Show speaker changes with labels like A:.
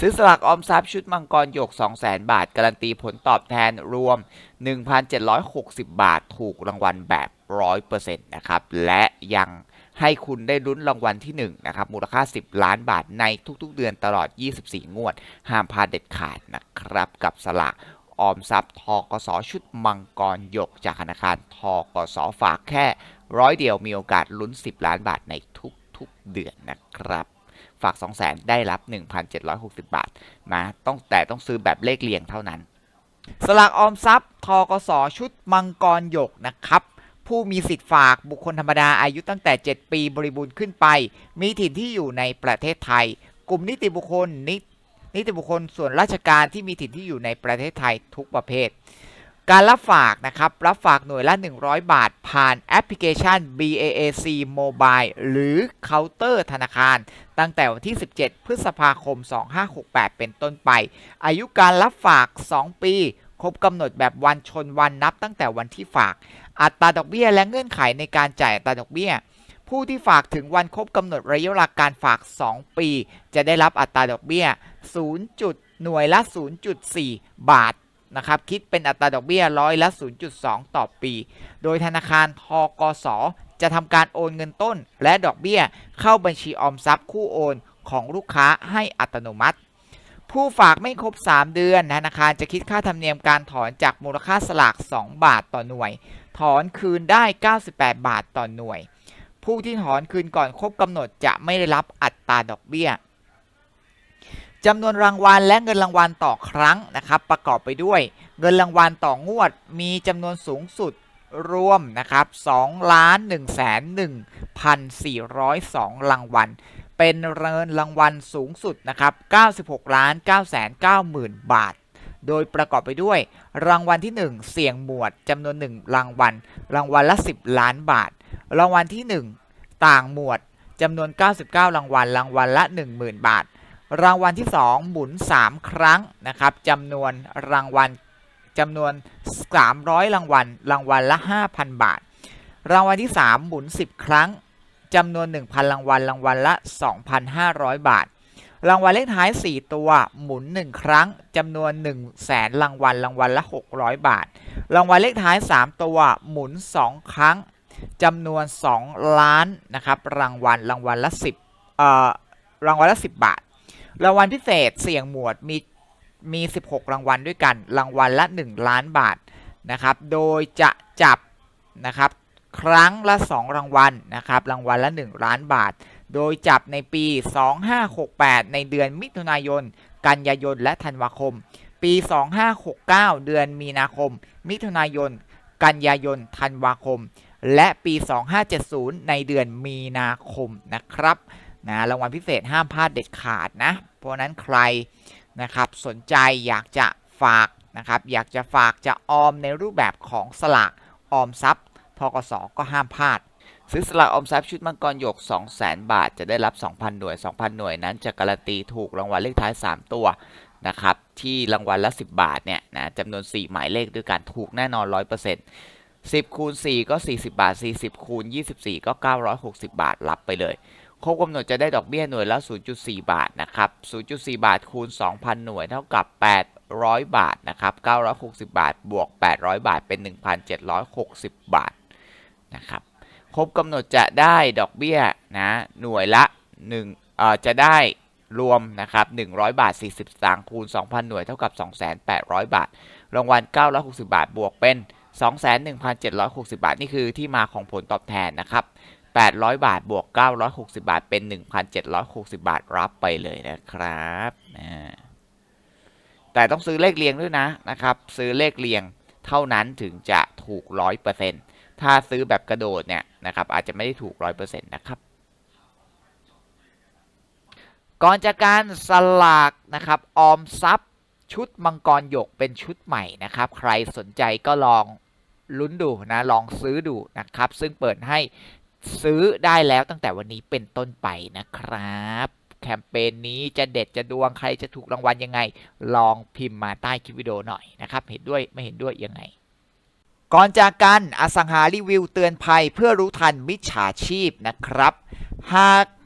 A: ซื้อสลากออมทรัพย์ชุดมังกรหยก 200,000 บาท การันตีผลตอบแทนรวม 1,760 บาทถูกรางวัลแบบ 100%นะครับ และยังให้คุณได้ลุ้นรางวัลที่1นะครับมูลค่า 10 ล้านบาทในทุกๆ เดือนตลอด 24 งวด ห้ามพลาดเด็ดขาดนะครับ กับสลากออมทรัพย์ทกสชุดมังกรหยก จากธนาคารทกสฝากแค่ร้อยเดียวมีโอกาสลุ้น 10 ล้านบาทในทุกๆ เดือนนะครับ ฝาก2 0 0 0 0 0ได้รับ 1,760 บาทนะต้องแต่ต้องซื้อแบบเลขเรียงเท่านั้น สลากออมทรัพย์ทกสชุดมังกรหยกนะครับผู้มีสิทธิ์ฝากบุคคลธรรมดาอายุตั้งแต่ 7 ปีบริบูรณ์ขึ้นไป มีถิ่นที่อยู่ในประเทศไทย กลุ่มนิติบุคคลนินิติบุคคลส่วนราชการที่มีถิ่นที่อยู่ในประเทศไทยทุกประเภท การรับฝากนะครับ รับฝากหน่วยละ 100 บาท ผ่านแอปพลิเคชัน BAAC Mobile หรือเคาน์เตอร์ธนาคาร ตั้งแต่วันที่ 17 พฤษภาคม 2568 เป็นต้นไป อายุการรับฝาก 2 ปีครบกำหนดแบบวันชนวันนับตั้งแต่วันที่ฝาก อัตราดอกเบี้ยและเงื่อนไขในการจ่ายอัตราดอกเบี้ย ผู้ที่ฝากถึงวันครบกำหนดระยะเวลาการฝาก 2 ปี จะได้รับอัตราดอกเบี้ย 0. หน่วยละ 0.4 บาท นะครับคิดเป็นอัตราดอกเบี้ยร้อยละ 0.2 ต่อปี โดยธนาคารทกสจะทำการโอนเงินต้นและดอกเบี้ยเข้าบัญชีออมทรัพย์คู่โอนของลูกค้าให้อัตโนมัติ ผู้ฝากไม่ครบ 3 เดือนธนาคารจะคิดค่าธรรมเนียมการถอนจากมูลค่าสลาก 2 บาทต่อหน่วย ถอนคืนได้ 98 บาทต่อหน่วย ผู้ที่ถอนคืนก่อนครบกำหนดจะไม่ได้รับอัตราดอกเบี้ย จำนวนรางวัลและเงินรางวัลต่อครั้งนะครับ ประกอบไปด้วย เงินรางวัลต่องวด มีจำนวนสูงสุดรวมนะครับ2ล้าน1แสน1,402 รางวัล เป็นเงินรางวัลสูงสุดนะครับ 96ล้าน9แสน9หมื่นบาท โดยประกอบไปด้วย รางวัลที่ 1 เสี่ยงหมวดจำนวน 1 รางวัล รางวัลละ 10 ล้านบาท รางวัลที่ 1 ต่างหมวดจำนวน 99 รางวัล รางวัลละ 10,000 บาท รางวัลที่ 2 หมุน 3 ครั้งนะครับจำนวนรางวัลจำนวน 300 รางวัล รางวัลละ 5,000 บาท รางวัลที่ 3 หมุน 10 ครั้งจำนวน 1,000 รางวัล รางวัลละ 2,500 บาท รางวัลเลขท้าย 4 ตัวหมุน 1 ครั้งจำนวน 1 0 0 0 0แสนรางวัล รางวัลละ 600 บาท รางวัลเลขท้าย 3 ตัวหมุน 2 ครั้งจำนวน 2 ล้านนะครับรางวัลรางวัลละ 10เอ่อรางวัลละ 10 บาท รางวัลพิเศษเสี่ยงหมวดมีมี 16 รางวัลด้วยกัน รางวัลละ 1 ล้านบาทนะครับ โดยจะจับนะครับครั้งละ 2 รางวัลนะครับ รางวัลละ 1 ล้านบาท โดยจับในปี 2568 ในเดือนมิถุนายน กันยายน และธันวาคม ปี 2569 เดือนมีนาคม มิถุนายน กันยายน ธันวาคม และปี 2570 ในเดือนมีนาคมนะครับ นะรางวัลพิเศษห้ามพลาดเด็ดขาดนะ เพราะนั้นใครนะครับสนใจอยากจะฝากนะครับอยากจะฝากจะออมในรูปแบบของสลากออมทรัพย์ทกสก็ห้ามพลาด ซื้อสลากออมทรัพย์ชุดมังกรหยก 200,000 บาท จะได้รับ 2,000 หน่วย 2,000 หน่วยนั้นจะการันตีถูกรางวัลเลขท้าย 3 ตัวนะครับที่รางวัลละ 10 บาทเนี่ยนะจำนวน 4 หมายเลขด้วยกันถูกแน่นอน 100% 10คูณ4ก็ 40 บาท 40คูณ24 ก็ 960 บาทรับไปเลย ครบกำหนดจะได้ดอกเบี้ยหน่วยละ 0.4 บาทนะครับ 0.4 บาทคูณ 2,000 หน่วยเท่ากับ 800 บาทนะครับ 960 บาท บวก 800 บาท เป็น 1,760 บาทนะครับ ครบกำหนดจะได้ดอกเบี้ยนะหน่วยละ1เอ่อจะได้รวมนะครับ100 บาท 40สตางค์คูณ 2,000 หน่วยเท่ากับ 2,800 บาท รางวัล 960 บาท บวกเป็น 21,760 บาท นี่คือที่มาของผลตอบแทนนะครับ 800 บาทบวก 960 บาท เป็น 1,760 บาทรับไปเลยนะครับแต่ต้องซื้อเลขเรียงด้วยนะนะครับ ซื้อเลขเรียงเท่านั้นถึงจะถูก 100%ถ้าซื้อแบบกระโดดเนี่ยนะครับอาจจะไม่ได้ถูก 100%นะครับ ก่อนจากการสลากนะครับออมทรัพย์ชุดมังกรหยกเป็นชุดใหม่นะครับ ใครสนใจก็ลองลุ้นดูนะลองซื้อดูนะครับ ซึ่งเปิดให้ ซื้อได้แล้วตั้งแต่วันนี้เป็นต้นไปนะครับ แคมเปญนี้จะเด็ดจะดวงใครจะถูกรางวัลยังไง ลองพิมพ์มาใต้คลิปวิดีโอหน่อยนะครับ เห็นด้วยไม่เห็นด้วยยังไง ก่อนจากกันอสังหารีวิวเตือนภัยเพื่อรู้ทันมิจฉาชีพนะครับ หาก